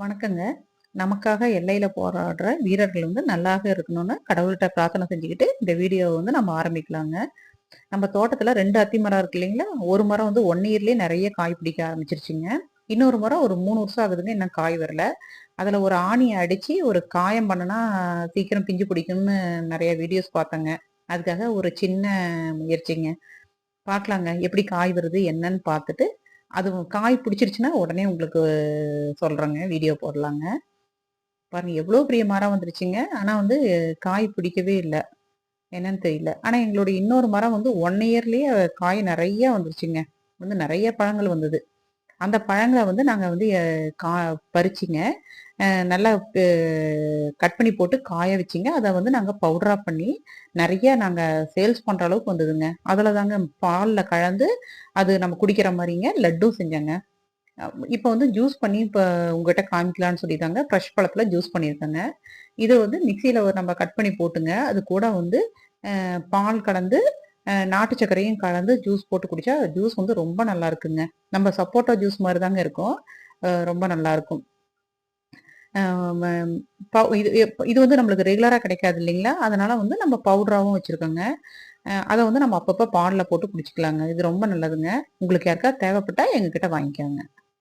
வணக்கங்க. நமக்காக எல்லையில் போராடுற வீரர்கள் வந்து நல்லாக இருக்கணும்னு கடவுள்கிட்ட பிரார்த்தனை செஞ்சுக்கிட்டு, இந்த வீடியோவை வந்து நம்ம ஆரம்பிக்கலாங்க. நம்ம தோட்டத்தில் ரெண்டு அத்தி மரம் இருக்கு இல்லைங்களா? ஒரு மரம் வந்து ஒன் இயர்லேயே நிறைய காய் பிடிக்க ஆரம்பிச்சிருச்சுங்க இன்னொரு மரம் ஒரு மூணு வருஷம் ஆகுதுங்க. இன்னும் காய் வரல. அதில் ஒரு ஆணியை அடித்து ஒரு காயம் பண்ணுனா சீக்கிரம் பிஞ்சு பிடிக்கும்னு நிறைய வீடியோஸ் பார்த்தேங்க. அதுக்காக ஒரு சின்ன முயற்சிங்க. பார்க்கலாங்க. எப்படி காய் வருது என்னன்னு பார்த்துட்டு, அது காய் பிடிச்சிருச்சுன்னா உடனே உங்களுக்கு சொல்கிறேங்க வீடியோ போடலாங்க. பாருங்கள் எவ்வளோ பெரிய மரம் வந்துருச்சுங்க. ஆனால் வந்து காய் பிடிக்கவே இல்லை என்னன்னு தெரியல. ஆனால் எங்களுடைய இன்னொரு மரம் வந்து ஒன் இயர்லேயே காய் நிறையா வந்துருச்சுங்க. வந்து நிறைய பழங்கள் வந்தது. அந்த பழங்களை வந்து நாங்கள் வந்து கா பறிச்சிங்க நல்லா கட் பண்ணி போட்டு காய வச்சிங்க அதை வந்து நாங்கள் பவுடராக பண்ணி, நிறைய நாங்கள் சேல்ஸ் பண்ணுற அளவுக்கு வந்ததுங்க. அதில் தாங்க பாலில் கலந்து, அது நம்ம குடிக்கிற மாதிரிங்க லட்டும் செஞ்சாங்க இப்போ வந்து ஜூஸ் பண்ணி இப்போ உங்ககிட்ட காமிக்கலான்னு சொல்லி தாங்க ஃப்ரெஷ் பழத்தில் ஜூஸ் பண்ணியிருக்கேங்க. இதை வந்து மிக்ஸியில நம்ம கட் பண்ணி போட்டுங்க. அது கூட வந்து பால் கலந்து, நாட்டு சர்க்கரையும் கலந்து ஜூஸ் போட்டு குடிச்சா, ஜூஸ் வந்து ரொம்ப நல்லா இருக்குங்க. நம்ம சப்போட்டா ஜூஸ் மாதிரி தாங்க இருக்கும். ரொம்ப நல்லா இருக்கும் இது எப் இது வந்து நம்மளுக்கு ரெகுலராக கிடைக்காது இல்லைங்களா? அதனால வந்து நம்ம பவுடராகவும் வச்சுருக்கோங்க அதை வந்து நம்ம அப்பப்போ பானில் போட்டு குடிச்சிக்கலாங்க இது ரொம்ப நல்லதுங்க. உங்களுக்கு யாருக்காவது தேவைப்பட்டால் எங்ககிட்ட வாங்கிக்கோங்க.